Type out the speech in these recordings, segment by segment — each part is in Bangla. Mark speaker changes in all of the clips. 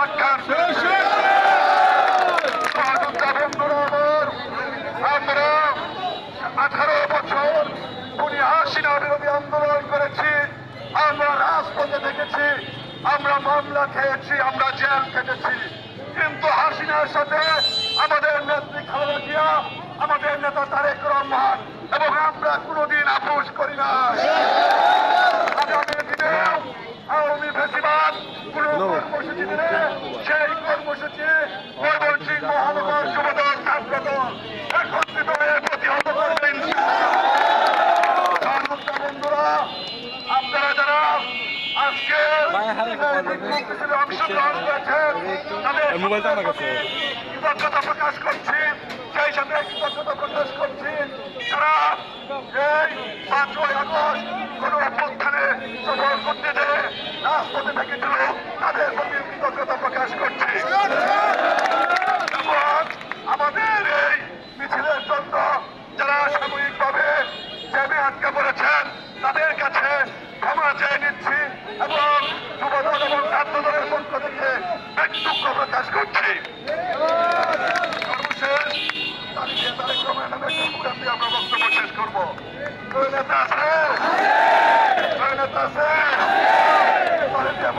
Speaker 1: প্রত্যাখ্যান আমার, আঠারো বছর উনি হাসিনা বিরোধী আন্দোলন করেছি আমরা রাজপথে দেখেছি আমরা মামলা খেয়েছি আমরা জেল কেটেছি কিন্তু হাসিনার সাথে আমাদের নেত্রী খালেদা জিয়া আমাদের নেতা তারেক রহমান আপোষ করি না আগামী দিনে আওয়ামী ফেসিবাদ কোন কর্মসূচি দিলে কর্মসূচি ময়মনসিংহ মহানগর যুবদল ছাত্রদল একত্রিত হয়ে প্রতিহত করবেন। বন্ধুরা আপনারা যারা আজকে অংশগ্রহণ করেছেন তাদের। কৃতজ্ঞতা প্রকাশ করছি সেই সাথে কৃতজ্ঞতা প্রকাশ করছি যারা এই পাঁচই আগস্ট কোন অভ্যুত্থানে সফল করতে যে রাজপথে থেকেছিল তাদের প্রতি কৃতজ্ঞতা প্রকাশ করছি। আমাদের এই মিছিলের জন্য যারা সাময়িকভাবে জ্যামে আটকা পড়েছেন, তাদের কাছে ক্ষমা চেয়ে নিচ্ছি এবং যুবদল এবং ছাত্রদলের পক্ষ থেকে দুঃখ প্রকাশ করছি। সর্বশেষ তারিখে রহমানের নামে একটা স্লোগান আমরা বক্তব্য শেষ করব। নেতা আছে। নেতা আছে।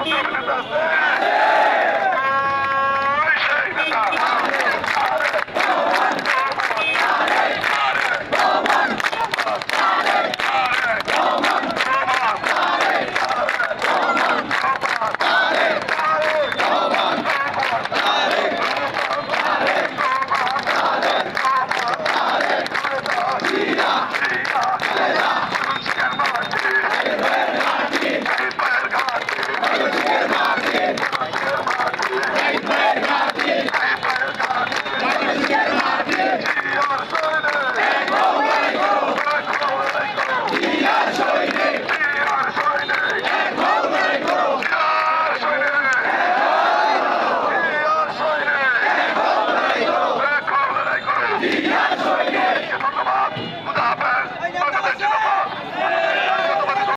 Speaker 1: তারেক রহমান নেতা আছে